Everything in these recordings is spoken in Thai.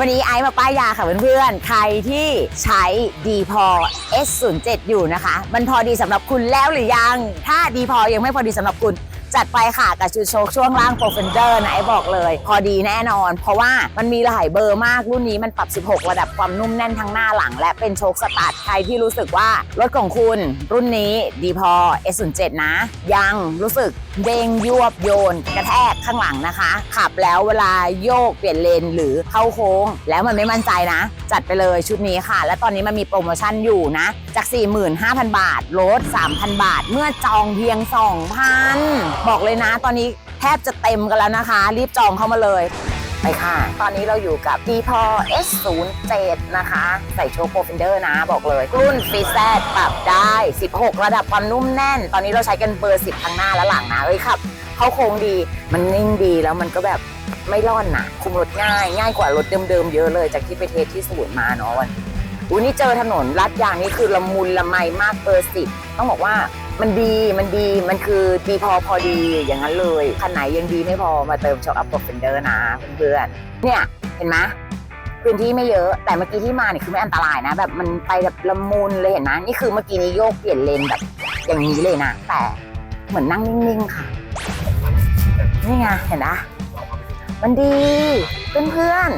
วันนี้ไอซ์มาป้ายยาค่ะเพื่อนๆ ใครที่ใช้ดีพอ S07 อยู่นะคะ มันพอดีสำหรับคุณแล้วหรือยัง ถ้าดีพอยังไม่พอดีสำหรับคุณ จัดไปค่ะกับชุดโชคช่วงล่างโปรเฟนเดอร์นะไอ้บอกเลย พอดีแน่นอน เพราะว่ามันมีหลายเบอร์มากรุ่นนี้มันปรับ 16 ระดับความนุ่มแน่นทั้งหน้าหลัง และเป็นโชคสตาร์ทใครที่รู้สึกว่ารถของคุณ รุ่นนี้ดีพอ S07 นะ ยังรู้สึกเด้งยวบโยน กระแทกข้างหลังนะคะ ขับแล้วเวลาโยกเปลี่ยนเลนหรือเข้าโค้ง แล้วมันไม่มั่นใจนะ จัดไปเลยชุดนี้ค่ะ และตอนนี้มันมีโปรโมชั่นอยู่นะ จาก 45,000 บาทลด3,000 บาท เมื่อจองเพียง 2,000บอกเลยนะ ตอนนี้แทบจะเต็มกันแล้วนะคะ รีบจองเข้ามาเลย ไปค่ะ ตอนนี้เราอยู่กับ d p o S07 นะคะ ใส่โชว์โปรฟินเดอร์นะบอกเลย รุ่นฟีแซดปรับได้ 16 ระดับความนุ่มแน่น ตอนนี้เราใช้กันเบอร์ 10 ทั้งหน้าและหลังนะเอ้ยครับเข้าโค้งดีมันนิ่งดีแล้วมันก็แบบไม่ร่อนนะคุมรถง่าย ง่ายกว่ารถเดิมๆเยอะเลย จากที่ไปเทสที่ศูนย์มาเนาะวันอุ้นี่เจอถนนลัดยางนี่คือละมุนละไมมากเบอร์สิบต้องบอกว่า มันดีมันดีมันคือดีพอพอดีอย่างนั้นเลยคันไหนยังดีไม่พอมาเติมช็อคอัพโปรเฟนเดอร์นะเพื่อนๆเนี่ยเห็นไหมพื้นที่ไม่เยอะแต่เมื่อกี้ที่มาเนี่ยคือไม่อันตรายนะ แบบมันไปแบบละมุนเลยเห็นไหมนี่คือเมื่อกี้นี้โยกเปลี่ยนเลนแบบ อย่างนี้เลยนะแต่เหมือนนั่งนิ่งๆค่ะ นี่ไงเห็นนะมันดีเพื่อน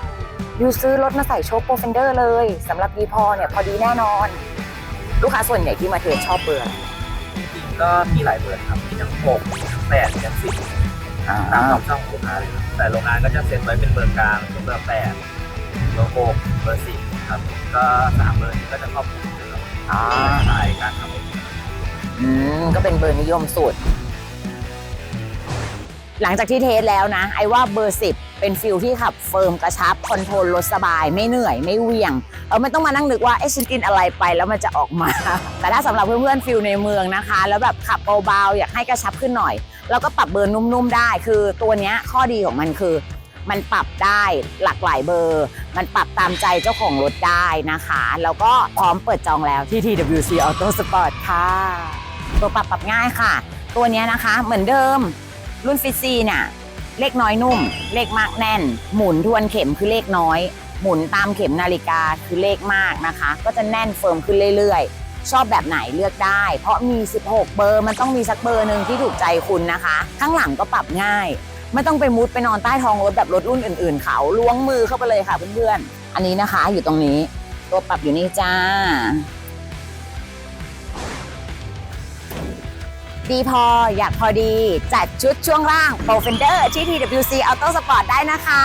ๆอยู่ซื้อรถมาใส่โชคโปรเฟนเดอร์เลยสำหรับดีพอเนี่ยพอดีแน่นอน ลูกค้าส่วนใหญ่ที่มาเทสชอบเบอร์อ ก็มีหลายเบอร์ครับมีทั้งหกมีทั้งแปดมีทั้งสิบตามความชอบของลูกค้าเลยครับแต่โรงงานก็จะเซ็ตไว้เป็นเบอร์กลางเป็นเบอร์แปดเบอร์หกเบอร์สิบครับก็สามเบอร์นี้ก็จะครอบคลุมนะครับอ่าสไตล์การทำเองอืมก็เป็นเบอร์นิยมสุด หลังจากที่เทสแล้วนะ ไอ้ว่าเบอร์ 10 เป็นฟิลที่ขับเฟิร์มกระชับคอนโทรลรถสบาย ไม่เหนื่อยไม่เวียง เออไม่ต้องมานั่งนึกว่าเอ๊ะฉันกินอะไรไปแล้วมันจะออกมา แต่ถ้าสำหรับเพื่อนๆฟิลในเมืองนะคะ แล้วแบบขับเบาๆอยากให้กระชับขึ้นหน่อย แล้วก็ปรับเบอร์นุ่มๆได้ คือตัวเนี้ยข้อดีของมันคือ มันปรับได้หลากหลายเบอร์ มันปรับตามใจเจ้าของรถได้นะคะ แล้วก็พร้อมเปิดจองแล้วที่ TWC Auto Sport ค่ะ ตัวปรับปรับง่ายค่ะ ตัวนี้นะคะเหมือนเดิม รุ่นฟิซีเนี่ยเลขน้อยนุ่ม เลขมากแน่น หมุนทวนเข็มคือเลขน้อย หมุนตามเข็มนาฬิกาคือเลขมากนะคะ ก็จะแน่นเฟิร์มขึ้นเรื่อยๆ ชอบแบบไหนเลือกได้ เพราะมี 16 เบอร์มันต้องมีสักเบอร์หนึ่งที่ถูกใจคุณนะคะ ข้างหลังก็ปรับง่าย ไม่ต้องไปมุดไปนอนใต้ท้องรถแบบรถรุ่นอื่นๆ เขาล้วงมือเข้าไปเลยค่ะเพื่อนๆอันนี้นะคะอยู่ตรงนี้ ตัวปรับอยู่นี่จ้า ดีพออยากพอดี จัดชุดช่วงล่างโปรเฟนเดอร์ที่ TWC Auto Sport ได้นะคะ